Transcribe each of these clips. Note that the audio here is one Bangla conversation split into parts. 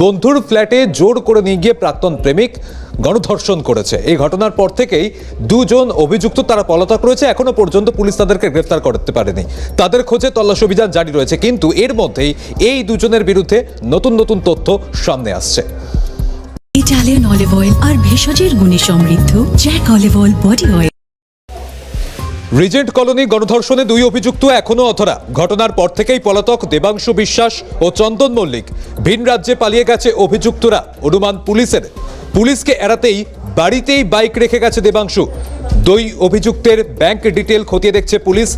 বন্ধুর ফ্ল্যাটে জোর করে নিয়ে গিয়ে প্রাক্তন প্রেমিক গণধর্ষণ করেছে। এই ঘটনার পর থেকেই দুজন অভিযুক্ত তারা পলাতক রয়েছে। এখনও পর্যন্ত পুলিশ তাদেরকে গ্রেফতার করতে পারেনি। তাদের খোঁজে তল্লাশ অভিযান জারি রয়েছে। কিন্তু এর মধ্যেই এই দুজনের বিরুদ্ধে নতুন নতুন তথ্য সামনে আসছে। ইটালিয়ান অলিভ অয়েল আর ভেষজের গুণে সমৃদ্ধ। Jack olive oil body oil Regent Colony গণধর্ষণে দুই অভিযুক্ত এখনও অথরা ঘটনার পর থেকেই পলাতক দেবাংশু বিশ্বাস ও চন্দন মল্লিক। ভিন রাজ্যে পালিয়ে গেছে অভিযুক্তরা। অনুমান পুলিশের। পুলিশকে এড়াতেই বাড়িতেই বাইক রেখে গেছে দেবাংশু। দুই অভিযুক্তের ব্যাংক ডিটেল খতিয়ে দেখছে পুলিশ।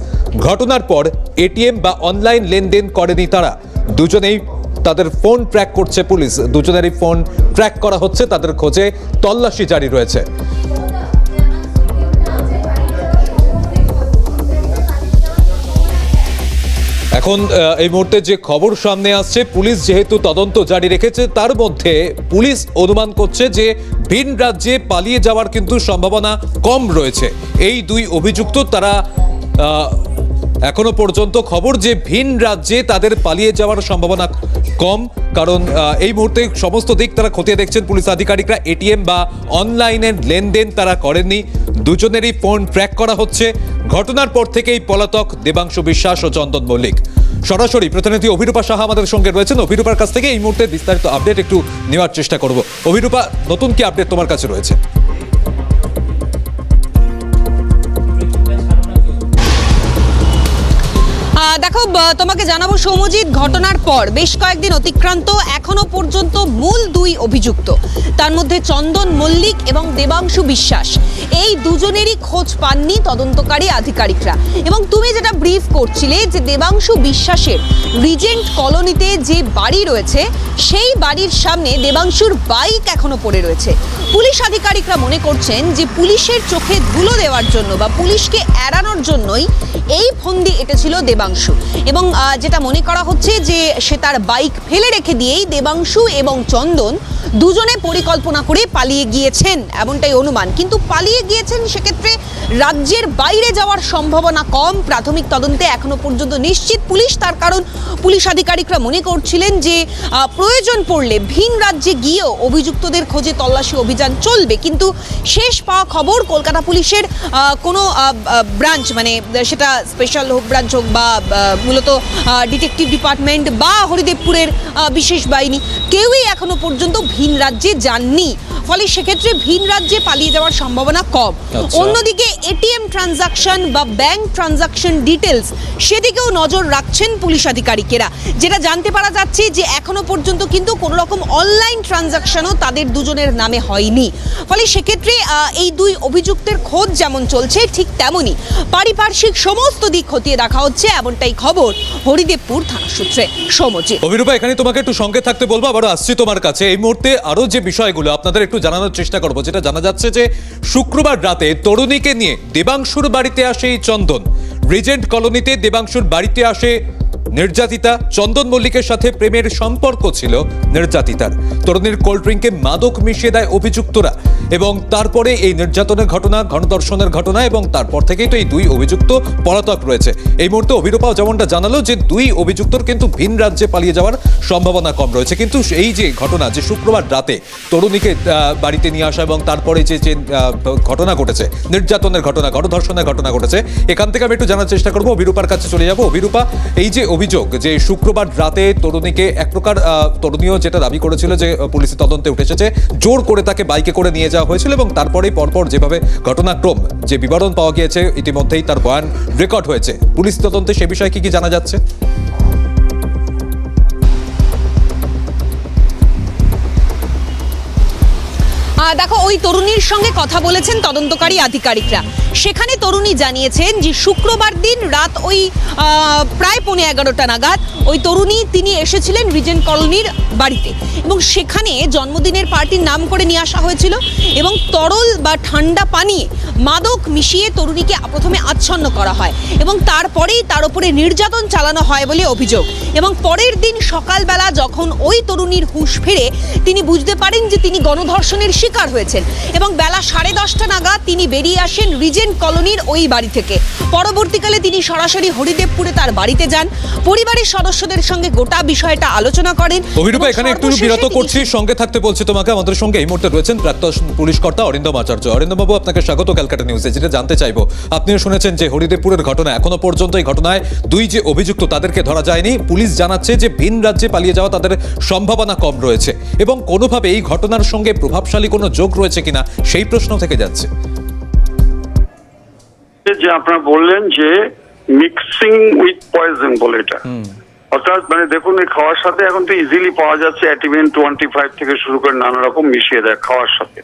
ঘটনার পর এটিএম বা অনলাইন লেনদেন করেনি তারা। দুজনেই তাদের ফোন ট্র্যাক করছে পুলিশ। দুজনেরই ফোন ট্র্যাক করা হচ্ছে, তাদের খোঁজে তল্লাশি জারি রয়েছে। এখন এই মুহূর্তে যে খবর সামনে আসছে, পুলিশ যেহেতু তদন্ত জারি রেখেছে, তার মধ্যে পুলিশ অনুমান করছে যে ভিন রাজ্যে পালিয়ে যাওয়ার কিন্তু সম্ভাবনা কম রয়েছে। এই দুই অভিযুক্ত তারা এখনও পর্যন্ত খবর যে ভিন রাজ্যে তাদের পালিয়ে যাওয়ার সম্ভাবনা কম, কারণ এই মুহূর্তে সমস্ত দিক তারা খতিয়ে দেখছেন পুলিশ আধিকারিকরা। এটিএম বা অনলাইনের লেনদেন তারা করেননি। দুজনেরই ফোন ট্র্যাক করা হচ্ছে। ঘটনার পর থেকেই পলাতক দেবাংশু বিশ্বাস ও চন্দন মল্লিক। সরাসরি প্রতিনিধি অভিরূপা সাহা আমাদের সঙ্গে রয়েছেন। অভিরূপার কাছ থেকে এই মুহূর্তে বিস্তারিত আপডেট একটু নেওয়ার চেষ্টা করব। অভিরূপা, নতুন কি আপডেট তোমার কাছে রয়েছে? তোমাকে জানাব সৌমজিৎ ঘটনার পর। বেশ কয়েকদিন অতিক্রান্ত, এখনও পর্যন্ত মূল দুই অভিযুক্ত। তার মধ্যে চন্দন মল্লিক এবং দেবাংশু বিশ্বাস। এই দুজনেরই খোঁজ পাননি তদন্তকারী আধিকারিকরা। এবং তুমি যেটা ব্রিফ করছিলে যে দেবাংশু বিশ্বাসের রিজেন্ট কলোনিতে যে বাড়ি রয়েছে, সেই বাড়ির সামনে দেবাংশুর বাইক এখনও পড়ে রয়েছে। পুলিশ আধিকারিকরা মনে করছেন যে পুলিশের চোখে ধুলো দেওয়ার জন্য বা পুলিশকে এড়ানোর জন্যই এই ফন্দি এঁটেছিল দেবাংশু। এবং যেটা মনে করা হচ্ছে যে সে তার বাইক ফেলে রেখে দিয়েই দেবাংশু এবং চন্দন দুজনে পরিকল্পনা করে পালিয়ে গিয়েছেন, এমনটাই অনুমান। কিন্তু পালিয়ে গিয়েছেন সেক্ষেত্রে রাজ্যের বাইরে যাওয়ার সম্ভাবনা কম। প্রাথমিক তদন্তে এখনও পর্যন্ত নিশ্চিত পুলিশ। তার কারণ পুলিশ আধিকারিকরা মনে করছিলেন যে প্রয়োজন পড়লে ভিন রাজ্যে গিয়েও অভিযুক্তদের খোঁজে তল্লাশি অভিযান চলবে। কিন্তু শেষ পাওয়া খবর কলকাতা পুলিশের কোনো ব্রাঞ্চ মানে সেটা স্পেশাল হোক, ব্রাঞ্চ হোক বা মূলত ডিটেকটিভ ডিপার্টমেন্ট বা হরিদেবপুরের বিশেষ বাহিনী, কেউই এখনও পর্যন্ত ভিন রাজ্যে যাননি। ফলে সেক্ষেত্রে ভিন রাজ্যে পালিয়ে যাওয়ার সম্ভাবনা কম। আচ্ছা। অন্যদিকে এটিএম ট্রানজাকশন বা ব্যাংক ট্রানজাকশন ডিটেলস সেদিকেও নজর রাখছেন পুলিশ আধিকারিকেরা। যেটা জানতে পারা যাচ্ছে যে এখনও পর্যন্ত কিন্তু কোনো রকম অনলাইন ট্রানজাকশনও তাদের দুজনের নামে হয়নি। ফলে সেক্ষেত্রে এই দুই অভিযুক্তের খোঁজ যেমন চলছে ঠিক তেমনই পারিপার্শ্বিক সমস্ত দিক খতিয়ে দেখা হচ্ছে এমনটাই খবর হরিদেবপুর থানা সূত্রে। সমজিৎ। অভিরূপা এখানে তোমাকে একটু সঙ্গে থাকতে বলব আবারও আসছি তোমার কাছে। এই মুহূর্তে আরও যে বিষয়গুলো আপনাদের একটু জানানোর চেষ্টা করব, যেটা জানা যাচ্ছে যে শুক্রবার রাতে তরুণীকে নিয়ে দেবাংশুর বাড়িতে আসে এই চন্দন। রিজেন্ট কলোনিতে দেবাংশুর বাড়িতে আসে নির্যাতিতা চন্দন মল্লিকের সাথে প্রেমের সম্পর্ক ছিল নির্যাতিতার। তরুণীর কোল্ড ড্রিঙ্কে মাদক মিশিয়ে দেয় অভিযুক্তরা এবং তারপরে এই নির্যাতনের ঘটনা গণদর্শনের ঘটনা এবং তারপর থেকেই তো এই দুই অভিযুক্ত পলাতক রয়েছে। এই মুহূর্তে অভিরূপাও যেমনটা জানালো যে দুই অভিযুক্তর কিন্তু ভিন রাজ্যে পালিয়ে যাওয়ার সম্ভাবনা কম রয়েছে। কিন্তু এই যে ঘটনা, যে শুক্রবার রাতে তরুণীকে বাড়িতে নিয়ে আসা এবং তারপরে যে যে ঘটনা ঘটেছে, নির্যাতনের ঘটনা, গণধর্ষণের ঘটনা ঘটেছে, এখান থেকে আমি একটু জানার চেষ্টা করব। অভিরূপার কাছে চলে যাব। অভিরূপা, এই যে অভিযোগ যে শুক্রবার রাতে তরুণীকে এক প্রকার তরুণীও যেটা দাবি করেছিল যে পুলিশের তদন্তে উঠে এসেছে, জোর করে তাকে বাইকে করে নিয়ে যাওয়া হয়েছিল এবং তারপরেই পরপর যেভাবে ঘটনাক্রম, যে বিবরণ পাওয়া গিয়েছে, ইতিমধ্যেই তার বয়ান রেকর্ড হয়েছে। পুলিশ তদন্তে সে বিষয়ে কি কি জানা যাচ্ছে? দেখো, ওই তরুণীর সঙ্গে কথা বলেছেন তদন্তকারী আধিকারিকরা। সেখানে তরুণী জানিয়েছেন যে শুক্রবার দিন রাত ওই প্রায় পৌনে এগারোটা নাগাদ ওই তরুণী তিনি এসেছিলেন রিজেন্ট কলোনির বাড়িতে এবং সেখানে জন্মদিনের পার্টির নাম করে নিয়ে আসা হয়েছিল এবং তরল বা ঠান্ডা পানি মাদক মিশিয়ে তরুণীকে প্রথমে আচ্ছন্ন করা হয় এবং তারপরেই তার উপরে নির্যাতন চালানো হয় বলে অভিযোগ এবং পরের দিন সকালবেলা যখন ওই তরুণীর হুঁশ ফেরে তিনি বুঝতে পারেন যে তিনি গণধর্ষণের শিকার। শিকার হয়েছেন। এবং বেলা সাড়ে দশটা নাগাদ তিনি বেরিয়ে আসেন রিজেন্ট কলোনির ওই বাড়ি থেকে। পরবর্তীকালে তিনি সরাসরি হরিদেবপুরে তার বাড়িতে যান। পরিবারের সদস্যদের সঙ্গে গোটা বিষয়টা আলোচনা করেন। অভিরূপা এখানে একটু বিরত করছি। সঙ্গে থাকতে বলছি তোমাকে। আমাদের সঙ্গে এই মুহূর্তে রয়েছেন প্রাক্তন পুলিশ কর্তা অরিন্দম আচার্য। অরিন্দম বাবু আপনাকে স্বাগত ক্যালকাটা নিউজে যেটা জানতে চাইব। আপনিও শুনেছেন যে হরিদেবপুরের ঘটনা এখনও পর্যন্ত এই ঘটনায় দুই যে অভিযুক্ত তাদেরকে ধরা যায়নি। পুলিশ জানাচ্ছে যে ভিন রাজ্যে পালিয়ে যাওয়া তাদের সম্ভাবনা কম রয়েছে। এবং কোনোভাবে এই ঘটনার সঙ্গে প্রভাবশালী কোনো যোগ রয়েছে কিনা সেই প্রশ্ন থেকে যাচ্ছে। যে আপনারা বললেন যে মিক্সিং উইথ পয়জন বলে এটা। অর্থাৎ মানে দেখুন এই খাওয়ার সাথে এখন তো ইজিলি পাওয়া যাচ্ছে অ্যাটিভেন টোয়েন্টি ফাইভ থেকে শুরু করে নানা রকম মিশিয়ে দেয় খাওয়ার সাথে।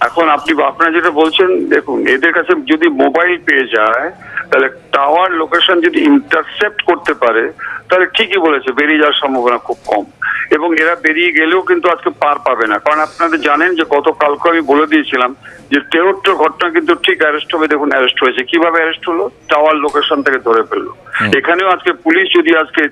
এখন আপনি আপনারা যেটা বলছেন দেখুন এদের কাছে যদি মোবাইল পেয়ে যায় তাহলে টাওয়ার লোকেশন যদি ইন্টারসেপ্ট করতে পারে তাহলে ঠিকই বলেছে বেরিয়ে যাওয়ার সম্ভাবনা খুব কম। এবং এরা বেরিয়ে গেলেও কিন্তু আজকে পার পাবে না। কারণ আপনাদের জানেন যে গতকালকে আমি বলে দিয়েছিলাম যে টেরোরটার ঘটনা কিন্তু ঠিক অ্যারেস্ট হবে দেখুন অ্যারেস্ট হয়েছে। কীভাবে অ্যারেস্ট হলো? টাওয়ার লোকেশন থেকে ধরে ফেলল। এখানেও আজকে পুলিশ যদি আজকে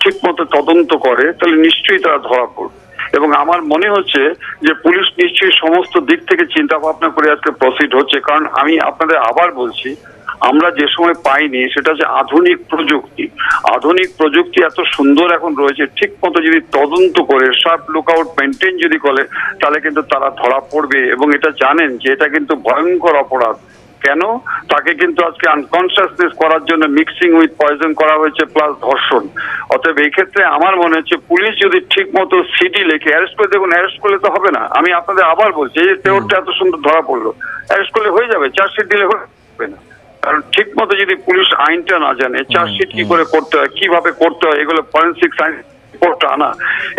ঠিক মতো তদন্ত করে তাহলে নিশ্চয়ই তারা ধরা পড়বে। এবং আমার মনে হচ্ছে যে পুলিশ নিশ্চয়ই সমস্ত দিক থেকে চিন্তা ভাবনা করে আজকে প্রসিড হচ্ছে। কারণ আমি আপনাদের আবার বলছি, আমরা যে সময় পাইনি, সেটা হচ্ছে আধুনিক প্রযুক্তি। আধুনিক প্রযুক্তি এত সুন্দর এখন রয়েছে, ঠিক মতো যদি তদন্ত করে শার্প লুকআউট মেনটেন যদি করে, তাহলে কিন্তু তারা ধরা পড়বে। এবং এটা জানেন যে এটা কিন্তু ভয়ঙ্কর অপরাধ। কেন? তাকে কিন্তু আজকে আনকনসিয়াসনেস করার জন্য মিক্সিং উইথ পয়জন করা হয়েছে প্লাস ধর্ষণ। অতএব এই ক্ষেত্রে আমার মনে হচ্ছে পুলিশ যদি ঠিক মতো সিডি লেখে অ্যারেস্ট করে দেখুন অ্যারেস্ট করলে তো হবে না। আমি আপনাদের আবার বলছি এই যে তেওরটা এত সুন্দর ধরা পড়ল অ্যারেস্ট করলে হয়ে যাবে চার্জশিট দিলে হবে না। কারণ ঠিক মতো যদি পুলিশ আইনটা না জানে চার্জশিট কি করে করতে হয় কীভাবে করতে হয় এগুলো ফরেন্সিক সায়েন্স রিপোর্টটা আনা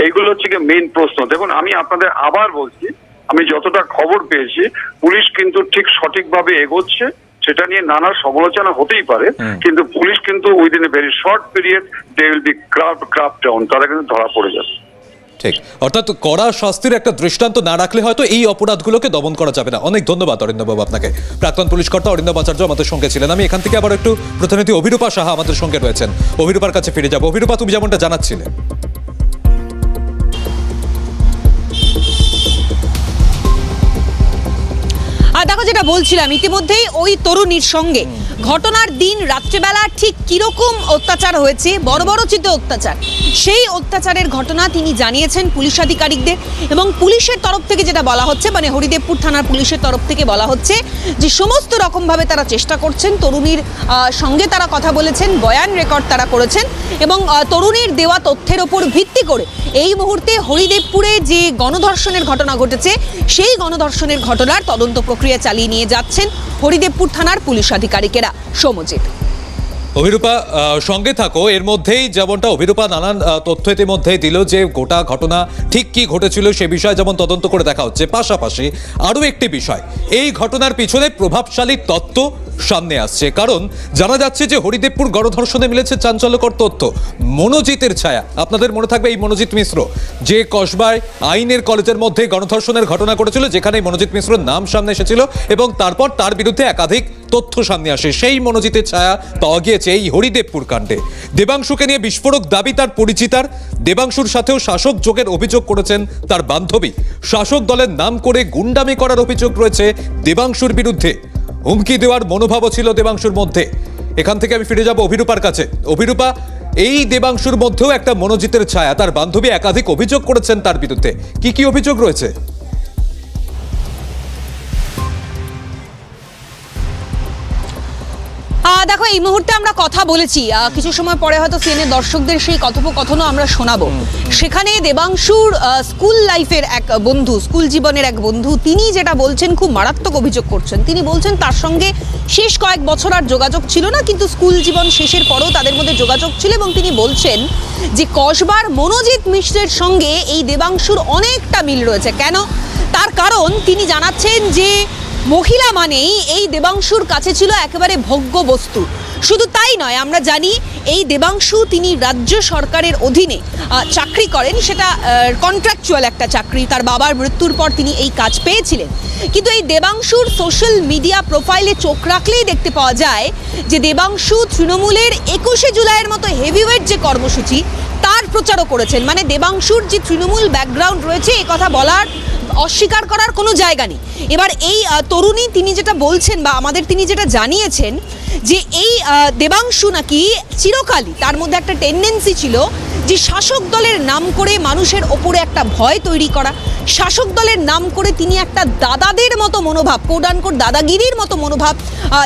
এইগুলো হচ্ছে কি মেইন প্রশ্ন। দেখুন আমি আপনাদের আবার বলছি আমি যতটা খবর পেয়েছি পুলিশ কিন্তু ঠিক সঠিকভাবে এগোচ্ছে। সেটা নিয়ে নানা সমালোচনা হতেই পারে কিন্তু পুলিশ কিন্তু within a very short period they will be tracked tracked down তারা কিন্তু ধরা পড়ে যাবে। ঠিক। অর্থাৎ কড়া শাস্তির একটা দৃষ্টান্ত না রাখলে হয়তো এই অপরাধগুলোকে দমন করা যাবে না। অনেক ধন্যবাদ অরিন্দবাবু আপনাকে। প্রাক্তন পুলিশ কর্তা অরিন্দম আচার্য আমাদের সঙ্গে ছিলেন। আমি এখান থেকে আবার একটু প্রতিনিধি অভিরূপা সাহা আমাদের সঙ্গে রয়েছেন। অভিরূপার কাছে ফিরে যাব। অভিরূপা তুমি যেমনটা জানাচ্ছিলে। দেখো যেটা বলছিলাম ইতিমধ্যেই ওই তরুণীর সঙ্গে ঘটনার দিন রাত্রেবেলা ঠিক কীরকম অত্যাচার হয়েছে? বড় বড় চিত্র অত্যাচার। সেই অত্যাচারের ঘটনা তিনি জানিয়েছেন পুলিশ আধিকারিকদের এবং পুলিশের তরফ থেকে যেটা বলা হচ্ছে মানে হরিদেবপুর থানার পুলিশের তরফ থেকে বলা হচ্ছে যে সমস্ত রকমভাবে তারা চেষ্টা করছেন, তরুণীর সঙ্গে তারা কথা বলেছেন, বয়ান রেকর্ড তারা করেছেন এবং তরুণীর দেওয়া তথ্যের ওপর ভিত্তি করে এই মুহূর্তে হরিদেবপুরে যে গণধর্ষণের ঘটনা ঘটেছে, সেই গণধর্ষণের ঘটনার তদন্ত প্রক্রিয়া চালিয়ে নিয়ে যাচ্ছেন হরিদেবপুর থানার পুলিশ আধিকারিকেরা। সমজিৎ। অভিরূপা আহ, সঙ্গে থাকো। এর মধ্যেই যেমনটা অভিরূপা নানান তথ্য ইতিমধ্যেই দিল যে গোটা ঘটনা ঠিক কি ঘটেছিল সে বিষয়ে যেমন তদন্ত করে দেখা হচ্ছে। পাশাপাশি আরও একটি বিষয় এই ঘটনার পিছনে প্রভাবশালী তত্ত্ব সামনে আসছে। কারণ জানা যাচ্ছে যে হরিদেবপুর গণধর্ষণে মিলেছে চাঞ্চল্যকর তথ্য। মনোজিতের ছায়া। আপনাদের মনে থাকবে এই মনোজিৎ মিশ্র। যে কসবায় আইনের কলেজের মধ্যে গণধর্ষণের ঘটনা ঘটেছিল যেখানে মনোজিৎ মিশ্রর নাম সামনে এসেছিল এবং তারপর তার বিরুদ্ধে একাধিক তথ্য সামনে আসে। সেই মনোজিতের ছায়া পাওয়া গিয়েছে এই হরিদেবপুর কাণ্ডে। দেবাংশুকে নিয়ে বিস্ফোরক দাবি তার পরিচিতার। দেবাংশুর সাথেও শাসক যোগের অভিযোগ করেছেন তার বান্ধবী। শাসক দলের নাম করে গুন্ডামি করার অভিযোগ রয়েছে দেবাংশুর বিরুদ্ধে। হুমকি দেওয়ার মনোভাবও ছিল দেবাংশুর মধ্যে। এখান থেকে আমি ফিরে যাব অভিরূপার কাছে। অভিরূপা, এই দেবাংশুর মধ্যেও একটা মনোজিতের ছায়া। তার বান্ধবী একাধিক অভিযোগ করেছেন তার বিরুদ্ধে। কি কি অভিযোগ রয়েছে? দেখো এই মুহূর্তে আমরা কথা বলেছি। কিছু সময় পরে হয়তো সিএনএ দর্শকদের সেই কথোপকথনও আমরা শোনাবো। সেখানে দেবাংশুর স্কুল লাইফের এক বন্ধু স্কুল জীবনের এক বন্ধু তিনি যেটা বলছেন খুব মারাত্মক অভিযোগ করছেন। তিনি বলছেন তার সঙ্গে শেষ কয়েক বছর আর যোগাযোগ ছিল না কিন্তু স্কুল জীবন শেষের পরেও তাদের মধ্যে যোগাযোগ ছিল এবং তিনি বলছেন যে কসবার মনোজিৎ মিশ্রের সঙ্গে এই দেবাংশুর অনেকটা মিল রয়েছে। কেন? তার কারণ তিনি জানাচ্ছেন যে মহিলা মানেই এই দেবাংশুর কাছে ছিল একেবারে ভোগ্য বস্তু। শুধু তাই নয়, আমরা জানি এই দেবাংশু তিনি রাজ্য সরকারের অধীনে চাকরি করেন। সেটা কন্ট্রাকচুয়াল একটা চাকরি। তার বাবার মৃত্যুর পর তিনি এই কাজ পেয়েছিলেন। কিন্তু এই দেবাংশুর সোশ্যাল মিডিয়া প্রোফাইলে চোখ রাখলেই দেখতে পাওয়া যায় যে দেবাংশু তৃণমূলের একুশে জুলাইয়ের মতো হেভিওয়েট যে কর্মসূচি তার প্রচারও করেছেন। মানে দেবাংশুর যে তৃণমূল ব্যাকগ্রাউন্ড রয়েছে, এ কথা বলার অস্বীকার করার কোনো জায়গা নেই। এবার এই তরুণী তিনি যেটা বলছেন বা আমাদের তিনি যেটা জানিয়েছেন যে এই দেবাংশু নাকি চিরকালই তার মধ্যে একটা টেন্ডেন্সি ছিল যে শাসক দলের নাম করে মানুষের ওপরে একটা ভয় তৈরি করা। শাসক দলের নাম করে তিনি একটা দাদাদের মতো মনোভাব কোডানকোট দাদাগিরির মতো মনোভাব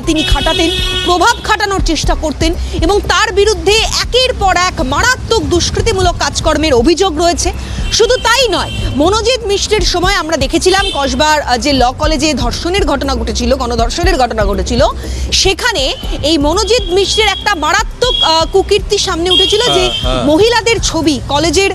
তিনি খাটাতেন, প্রভাব খাটানোর চেষ্টা করতেন এবং তার বিরুদ্ধে একের পর এক মারাত্মক দুষ্কৃতিমূলক কাজকর্মের অভিযোগ রয়েছে। শুধু তাই নয়, মনোজিৎ মিশ্রের সময় আমরা দেখেছিলাম কসবার যে ল কলেজে ধর্ষণের ঘটনা ঘটেছিল, গণধর্ষণের ঘটনা ঘটেছিল, সেখানে এই মনোজিৎ মিশ্রের একটা মারাত্মক কুকীর্তি সামনে উঠেছিল যে হ্যাঁ, হ্যাঁ। মহিলাদের ছবি কলেজের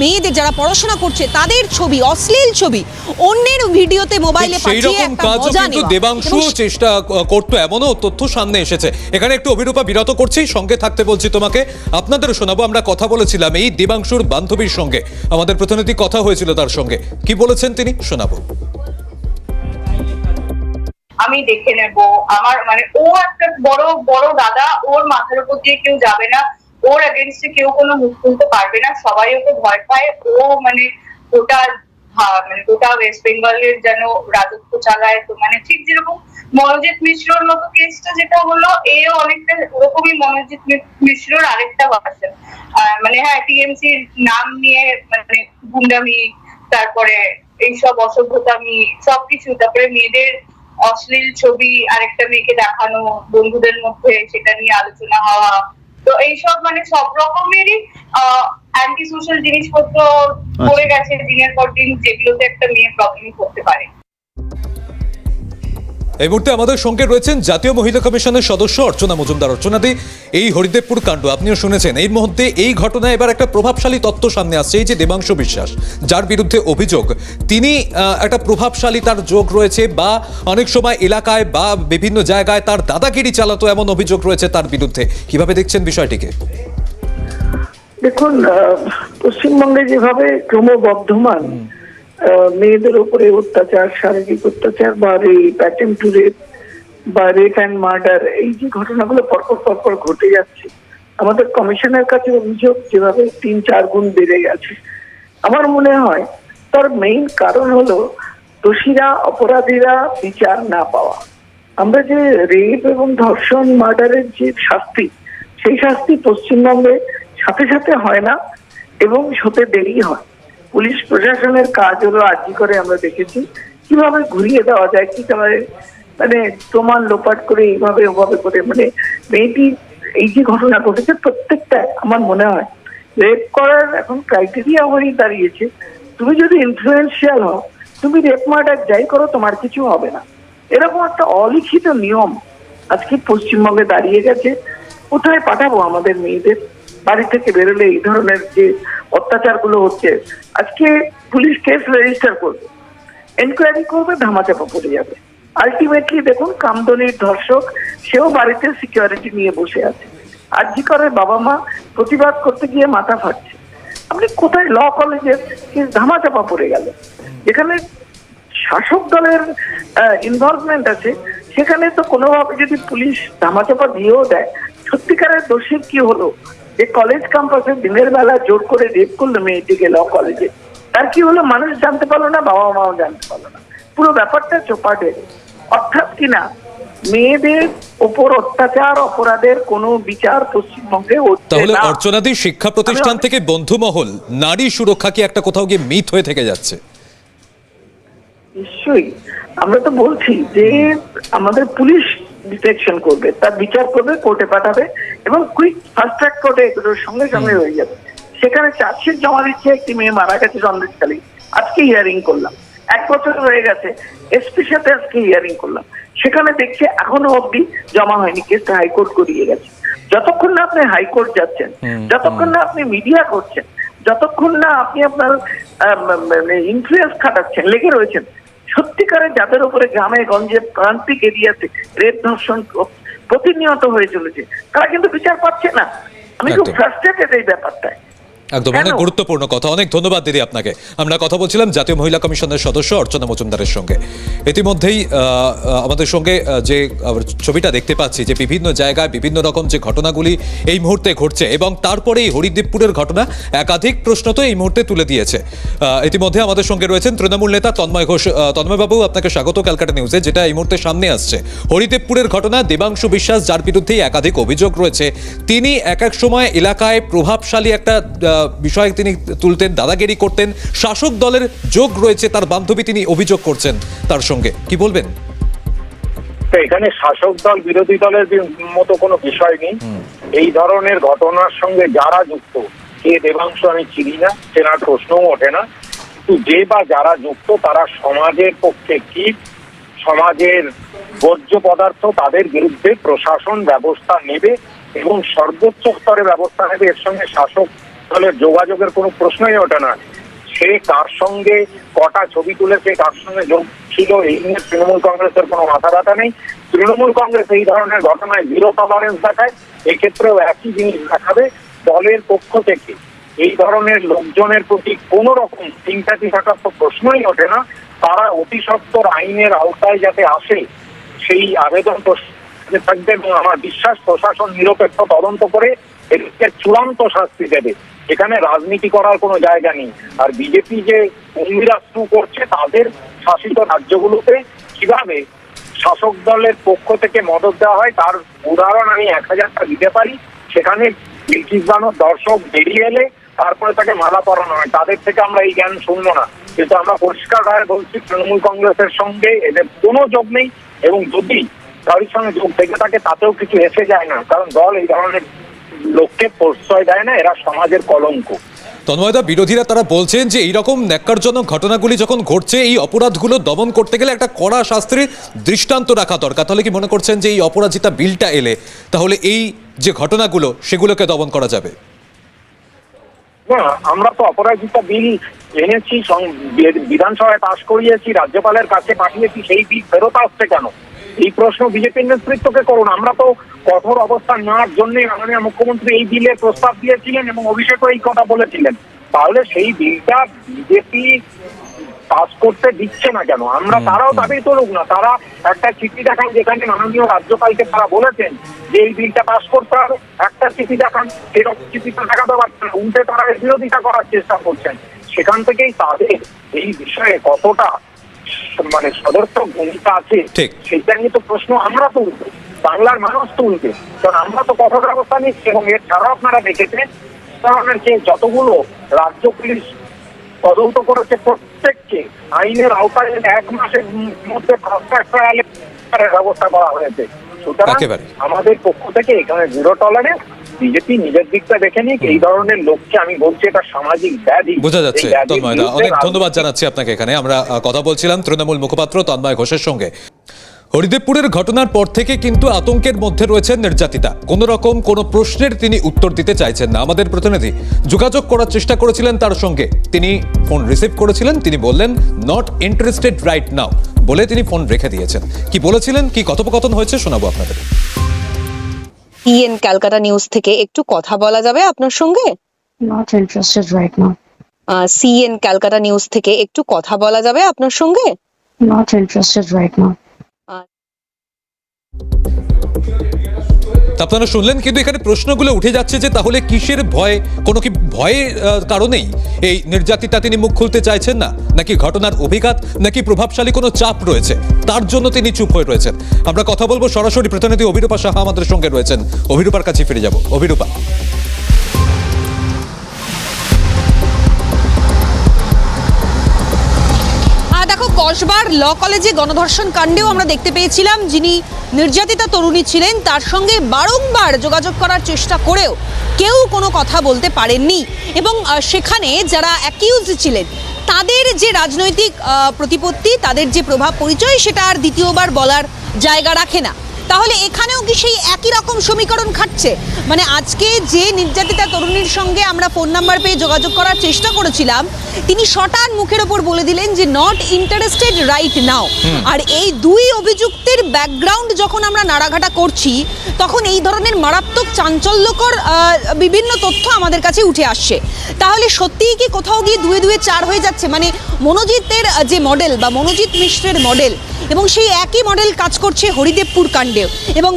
মেয়েদের যারা পড়াশোনা করছে তাদের ছবি অশ্লীল ছবি অন্যের ভিডিওতে মোবাইলে পাঠিয়ে একটা মজা নেওয়া। দেবাংশু চেষ্টা করতো এমনও তথ্য সামনে এসেছে। এখানে একটু অভিরূপা বিরত করছি সঙ্গে থাকতে বলছি তোমাকে। আপনাদেরও শোনাবো আমরা কথা বলেছিলাম এই দেবাংশুর বান্ধবীর সঙ্গে। আমাদের প্রতিনিধি কথা হয়েছিল তার সঙ্গে। কি বলেছেন তিনি? শোনাবো। আমি দেখে নেব। আমার মানে ও একটা বড় বড় দাদা, ওর মাথার উপর দিয়ে কেউ যাবে না। ওর এগেনস্টে কেউ কোনো মুখ খুলতে পারবে না। সবাই ওকে ভয় পায়। ও মানে গোটা মানে গোটা ওয়েস্ট বেঙ্গলের যেন রাজত্ব চালায়। তো মানে ঠিক যেরকম মনোজিৎ মিশ্রর মতো কেসটা যেটা হলো, এও অনেকটা ওরকমই মনোজিৎ মিশ্রর আরেকটা ভার্সন মানে হ্যাঁ টিএমসি নাম নিয়ে মানে গুন্ডামি, তারপরে এইসব অসভ্যতামি, সবকিছু। তারপরে মেয়েদের অশ্লীল ছবি আরেকটা মেয়েকে দেখানো বন্ধুদের মধ্যে সেটা নিয়ে আলোচনা হওয়া। তো এইসব মানে সব রকমেরই অ্যান্টি সোশ্যাল জিনিসপত্র পড়ে গেছে দিনের পর দিন যেগুলোতে একটা মেয়ে প্রবলেম করতে পারে। এই মুহূর্তে আমাদের সঙ্গে রয়েছেন জাতীয় মহিলা কমিশনের সদস্য অর্চনা মজুমদার। অর্চনাদি এই হরিদেবপুর কাণ্ড আপনিও শুনেছেন এই মুহূর্তে এই ঘটনায় এবার একটা প্রভাবশালী তত্ত্ব সামনে আসছে এই যে দেবাংশ বিশ্বাস যার বিরুদ্ধে অভিযোগ তিনি একটা প্রভাবশালী তার যোগ রয়েছে বা অনেক সময় এলাকায় বা বিভিন্ন জায়গায় তার দাদাগিরি চালাতো এমন অভিযোগ রয়েছে তার বিরুদ্ধে কীভাবে দেখছেন বিষয়টিকে? দেখুন পশ্চিমবঙ্গে যেভাবে ক্রমবর্ধমান মেয়েদের উপরে অত্যাচার, শারীরিক অত্যাচার বা প্যাটেন টু রেপ বা রেপ অ্যান্ড মার্ডার এই যে ঘটনাগুলো পরপর পরপর ঘটে যাচ্ছে, আমাদের কমিশনের কাছে অভিযোগ যেভাবে তিন, চার গুণ বেড়ে গেছে। আমার মনে হয়, তার মেইন কারণ হলো দোষীরা, অপরাধীরা বিচার না পাওয়া। আমরা যে রেপ এবং ধর্ষণ মার্ডারের যে শাস্তি, সেই শাস্তি পশ্চিমবঙ্গে সাথে সাথে হয় না এবং হতে দেরি হয়। পুলিশ প্রশাসনের কাজ হলো আর্জি করে আমরা দেখেছি। কীভাবে ঘুরিয়ে দেওয়া যায়, কি কীভাবে মানে প্রমাণ লোপাট করে এইভাবে ওভাবে করে মানে মেয়েটি এই যে ঘটনা ঘটেছে প্রত্যেকটা আমার মনে হয় রেপ করার এখন ক্রাইটেরিয়া হয়েই দাঁড়িয়েছে। তুমি যদি ইনফ্লুয়েন্সিয়াল হও, তুমি রেপ মার্ডার যাই করো, তোমার কিছু হবে না। এরকম একটা অলিখিত নিয়ম আজকে পশ্চিমবঙ্গে দাঁড়িয়ে গেছে। কোথায় পাঠাবো আমাদের মেয়েদের? বাড়ি থেকে বেরোলে এই ধরনের যে অত্যাচারগুলো হচ্ছে, আজকে পুলিশ কেস রেজিস্টার করবে। এনকোয়ারি করবে, ধামাচাপা পড়ে যাবে। আলটিমেটলি দেখুন, কামদনির ধর্ষক, সেও বাড়িতে সিকিউরিটি নিয়ে বসে আছে। আরজি করে বাবা মা? প্রতিবাদ করতে গিয়ে মাথা ফাটছে। আপনি কোথায় ল কলেজের ধামাচাপা পড়ে গেল? যেখানে শাসক দলের ইনভলভমেন্ট আছে, সেখানে তো কোনোভাবে যদি পুলিশ ধামাচাপা দিয়েও দেয়, সত্যিকারের দোষীর কি হলো? যে কলেজ ক্যাম্পাসে দিনের বেলা জোর করে রেপ করল মেয়েটিকে ল কলেজে তার কি হলো মানুষ জানতে পারল না বাবা মাও জানতে পারল না। পুরো ব্যাপারটা চোপাটে অর্থাৎ কিনা মেয়েদের ওপর অত্যাচার অপরাধের কোনো বিচার পশ্চিমবঙ্গে তাহলে। অর্চনাদি শিক্ষা প্রতিষ্ঠান থেকে বন্ধুমহল নারী সুরক্ষা কি একটা কোথাও গিয়ে মিথ হয়ে থেকে যাচ্ছে? নিশ্চয়ই। আমরা তো বলছি যে আমাদের পুলিশ ডিটেকশন করবে তার বিচার করবে কোর্টে পাঠাবে এবং কুইক ফাস্ট ট্র্যাক কোর্টে এগুলো সঙ্গে সঙ্গে হয়ে যাবে। সেখানে চার্জশিট জমা দিচ্ছে একটি মেয়ে মারা গেছে সন্দেশখালী আজকে হিয়ারিং করলাম। এক বছর হয়ে গেছে এসপির সাথে আজকে হিয়ারিং করলাম। সেখানে দেখছে এখনও অব্দি জমা হয়নি কেসটা হাইকোর্ট করিয়ে গেছে। যতক্ষণ না আপনি হাইকোর্ট যাচ্ছেন যতক্ষণ না আপনি মিডিয়া করছেন যতক্ষণ না আপনি আপনার ইনফ্লুয়েন্স খাটাচ্ছেন লেগে রয়েছেন সত্যিকারের যাদের উপরে গ্রামে গঞ্জে প্রান্তিক এরিয়াতে রেপ ধর্ষণ প্রতিনিয়ত হয়ে চলেছে। তারা কিন্তু বিচার পাচ্ছে না। আমি খুব। ফ্রাস্ট্রেটেড এই ব্যাপারটায়। একদম অনেক গুরুত্বপূর্ণ কথা। অনেক ধন্যবাদ দিদি আপনাকে। আমরা কথা বলছিলাম জাতীয় মহিলা কমিশনের সদস্য অর্চনা মজুমদারের সঙ্গে। ইতিমধ্যেই আমাদের সঙ্গে যে ছবিটা দেখতে পাচ্ছি যে বিভিন্ন জায়গায় বিভিন্ন রকম যে ঘটনাগুলি এই মুহূর্তে ঘটছে এবং তারপরে এই হরিদ্বীপপুরের ঘটনা একাধিক প্রশ্ন তো এই মুহূর্তে তুলে দিয়েছে। ইতিমধ্যে আমাদের সঙ্গে রয়েছেন তৃণমূল নেতা তন্ময় ঘোষ। তন্ময়বাবু আপনাকে স্বাগত ক্যালকাটা নিউজে যেটা এই মুহূর্তে সামনে আসছে। হরিদেবপুরের ঘটনা দেবাংশু বিশ্বাস যার বিরুদ্ধেই একাধিক অভিযোগ রয়েছে। তিনি এক এক সময় এলাকায় প্রভাবশালী একটা বিষয় তিনি তুলতেন দাদাগিরি করতেন শাসক দলের যোগ রয়েছে তার বান্ধবী তিনি অভিযোগ করছেন তার সঙ্গে। কি বলবেন? এখানে শাসক দল বিরোধী দলের মতো কোনো বিষয় নেই। এই ধরনের ঘটনার সঙ্গে যারা যুক্ত কে দেবাংশ আমি চিনি না চেনার প্রশ্নও ওঠে না। কিন্তু যে বা যারা যুক্ত তারা সমাজের পক্ষে কি? সমাজের বর্জ্য পদার্থ তাদের বিরুদ্ধে প্রশাসন ব্যবস্থা নেবে এবং সর্বোচ্চ স্তরে ব্যবস্থা নেবে। এর সঙ্গে শাসক দলের যোগাযোগের কোনো প্রশ্নই ওঠে না। সে কার সঙ্গে কটা ছবি তুলেছে, কার সঙ্গে যোগ ছিল, এই নিয়ে তৃণমূল কংগ্রেসের কোনো মাথা ব্যথা নেই। তৃণমূল কংগ্রেস এই ধরনের ঘটনায় জিরো টলারেন্স দেখায়, এক্ষেত্রেও একই জিনিস দেখাবে দলের পক্ষ থেকে। এই ধরনের লোকজনের প্রতি কোনো রকম সিম্প্যাথি থাকার তো প্রশ্নই ওঠে না। তারা অতি সত্বর আইনের আওতায় যাতে আসে, সেই আবেদন থাকবে এবং আমার বিশ্বাস প্রশাসন নিরপেক্ষ তদন্ত করে এদেরকে চূড়ান্ত শাস্তি দেবে। এখানে রাজনীতি করার কোনো জায়গা নেই। আর বিজেপি যে অঙ্গিরাষ্ট্র করছে, তাদের শাসিত রাজ্যগুলোতে কীভাবে শাসক দলের পক্ষ থেকে মদত দেওয়া হয়, তার উদাহরণ আমি এক হাজারটা দিতে পারি। সেখানে বিলকিস বানোর দর্শক বেরিয়ে এলে তারপরে তাকে মালা পরানো হয়। তাদের থেকে আমরা এই জ্ঞান শুনব না। কিন্তু আমরা পরিষ্কার ভাবে বলছি, তৃণমূল কংগ্রেসের সঙ্গে এদের কোনো যোগ নেই। এবং যদি কারোর সঙ্গে যোগ থেকে থাকে, তাতেও কিছু এসে যায় না। কারণ দল এই ধরনের লোককে প্রশ্রয় দেয় না এরা সমাজের কলঙ্ক। তন্ময়দা বিরোধীরা তারা বলছেন যে এইরকম ন্যাক্কারজনক ঘটনাগুলি যখন ঘটছে এই অপরাধগুলো দমন করতে গেলে একটা কড়া শাস্ত্রের দৃষ্টান্ত রাখা দরকার। তাহলে কি মনে করছেন যে এই অপরাজিতা বিলটা এলে তাহলে এই যে ঘটনাগুলো সেগুলোকে দমন করা যাবে? না আমরা তো অপরাজিতা বিল এনেছি বিধানসভায় পাশ করিয়েছি রাজ্যপালের কাছে পাঠিয়েছি সেই বিল ফেরত আসছে কেন? এই প্রশ্ন বিজেপির নেতৃত্বকে করুন আমরা তো কঠোর অবস্থান নেওয়ার জন্য মাননীয় মুখ্যমন্ত্রী এই বিলের প্রস্তাব দিয়েছিলেন এবং অভিষেকও এই কথা বলেছিলেন। তাহলে সেই বিলটা বিজেপি পাস করতে দিচ্ছে না কেন? আমরা তারাও দাবি তুলুক না। তারা একটা চিঠি দেখান যেখানে মাননীয় রাজ্যপালকে তারা বলেছেন যে এই বিলটা পাস করতে হবে। একটা চিঠি দেখান সেরকম চিঠিটা দেখাতে পারছেন না। উল্টে তারা বিরোধিতা করার চেষ্টা করছেন। সেখান থেকেই তাদের এই বিষয়ে কতটা মানে সদর্থক ভূমিকা আছে সেটা নিয়ে তো প্রশ্ন আমরা তুলবো বাংলার মানুষ তুলবে। কারণ আমরা তো কঠোর ব্যবস্থা নিচ্ছি এবং এছাড়াও আপনারা দেখেছেন ধরনের যে যতগুলো রাজ্য পুলিশ তদন্ত করেছে প্রত্যেককে আইনের আওতায় এক মাসের মধ্যে ব্যবস্থা করা হয়েছে। সুতরাং আমাদের পক্ষ থেকে এখানে জিরো টলারেন্স বিজেপি নিজের দিকটা দেখে নিক এই ধরনের লোককে আমি বলছি এটা সামাজিক ব্যাধি। বোঝা যাচ্ছে অনেক ধন্যবাদ জানাচ্ছি আপনাকে এখানে। আমরা কথা বলছিলাম তৃণমূল মুখপাত্র তন্ময় ঘোষের সঙ্গে। হরিদেবপুরের ঘটনার পর থেকে কিন্তু আতঙ্কের মধ্যে রয়েছেন নির্যাতিতা। কোন রকম কোনো প্রশ্নের তিনি উত্তর দিতে চাইছেন না। আমাদের প্রতিনিধি যোগাযোগ করার চেষ্টা করেছিলেন তার সঙ্গে। তিনি ফোন রিসিভ করেছিলেন তিনি বললেন নট ইন্টারেস্টেড রাইট নাও বলে তিনি ফোন রেখে দিয়েছেন। কি বলেছিলেন কি কথোপকথন হয়েছে শোনাবো আপনাদের। ইএন ক্যালকাটা নিউজ থেকে একটু কথা বলা যাবে আপনার সঙ্গে? Not interested right now CN Calcutta news থেকে একটু কথা বলা যাবে আপনার সঙ্গে? Not interested right now. আপনারা শুনলেন, কিন্তু এখানে প্রশ্নগুলো উঠে যাচ্ছে যে তাহলে কিসের ভয়? কোনো কি ভয়ের কারণেই এই নির্যাতিতা তিনি মুখ খুলতে চাইছেন না? নাকি ঘটনার অভিঘাত? নাকি প্রভাবশালী কোনো চাপ রয়েছে? তার জন্য তিনি চুপ হয়ে রয়েছেন। আমরা কথা বলব সরাসরি প্রতিনিধি অভিরূপা সাহা আমাদের সঙ্গে রয়েছেন। অভিরূপার কাছে ফিরে যাব। অভিরূপা। কসবার ল কলেজে গণধর্ষণ কাণ্ডেও আমরা দেখতে পেয়েছিলাম। যিনি নির্যাতিতা তরুণী ছিলেন, তার সঙ্গে বারংবার যোগাযোগ করার চেষ্টা করেও কেউ কোনো কথা বলতে পারেননি। এবং সেখানে যারা অ্যাকিউজ ছিলেন, তাদের যে রাজনৈতিক প্রতিপত্তি, তাদের যে প্রভাব পরিচয়, সেটা আর দ্বিতীয়বার বলার জায়গা রাখে না। তাহলে এখানেও কি সেই একই রকম সমীকরণ খাটছে? মানে আজকে যে নির্যাতিতা তরুণীর সঙ্গে আমরা ফোন নাম্বার পেয়ে যোগাযোগ করার চেষ্টা করেছিলাম তিনি শটান মুখের ওপর বলে দিলেন যে নট ইন্টারেস্টেড রাইট নাও আর এই দুই অভিযুক্তের ব্যাকগ্রাউন্ড যখন আমরা নাড়াঘাটা করছি তখন এই ধরনের মারাত্মক চাঞ্চল্যকর বিভিন্ন তথ্য আমাদের কাছে উঠে আসছে। তাহলে সত্যিই কি কোথাও গিয়ে দুয়ে দুয়ে চার হয়ে যাচ্ছে? মানে মনোজিতের যে মডেল বা মনোজিৎ মিশ্রের মডেল এবং সেই একই মডেল কাজ করছে হরিদেবপুর কাণ্ডেও এবং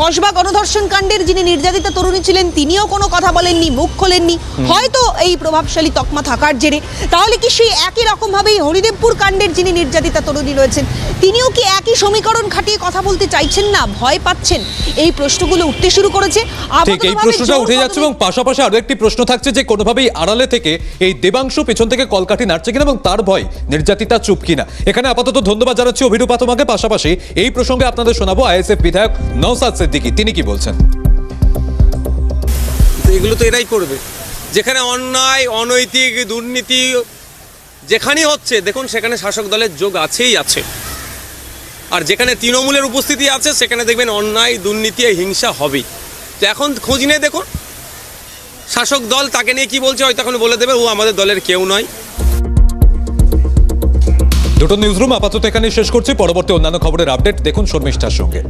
কসবা গণধর্ষণ কাণ্ডের যিনি নির্যাতিতা তরুণী ছিলেন তিনিও কোনো কথা বলেননি মুখ খোলেননি। হয়তো এই প্রভাবশালী তকমা থাকার জেরে। তাহলে কি সেই একই রকমভাবেই হরিদেবপুর কাণ্ডের যিনি নির্যাতিতা তরুণী রয়েছেন তিনিও কি একই সমীকরণ খাটিয়ে কথা বলতে চাইছেন না? ভয় পাচ্ছেন? এই প্রশ্নগুলো উঠতে শুরু করেছে। ঠিক এই প্রশ্নটা উঠে যাচ্ছে এবং পাশাপাশি আরও একটি প্রশ্ন থাকছে যে কোনোভাবেই আড়ালে থেকে এই দেবাংশ পেছন থেকে কলকাঠি নাড়ছে কিনা এবং তার ভয় নির্যাতিতা চুপ কিনা। এখানে আপাতত ধন্যবাদ জানাচ্ছি অভিরূপা তোমাকে। পাশাপাশি এই প্রসঙ্গে আপনাদের শোনাবো আইএসএফ বিধায়ক নওসাদ সিদ্দিকী তিনি কি বলছেন? এগুলো তো এরাই করবে। যেখানে অন্যায় অনৈতিক দুর্নীতি যেখানেই হচ্ছে দেখুন সেখানে শাসক দলের যোগ আছেই আছে। আর যেখানে তৃণমূলের উপস্থিতি আছে সেখানে দেখবেন অন্যায় দুর্নীতি হিংসা হবেই। তো এখন খোঁজ নিয়ে দেখুন শাসক দল তাকে নিয়ে কি বলছে হয়তো এখন বলে দেবে ও আমাদের দলের কেউ নয়। দুটো নিউজরুম আপাতত এখানে শেষ করছি পরবর্তী অন্যান্য খবরের আপডেট দেখুন শর্মিষ্ঠার সঙ্গে।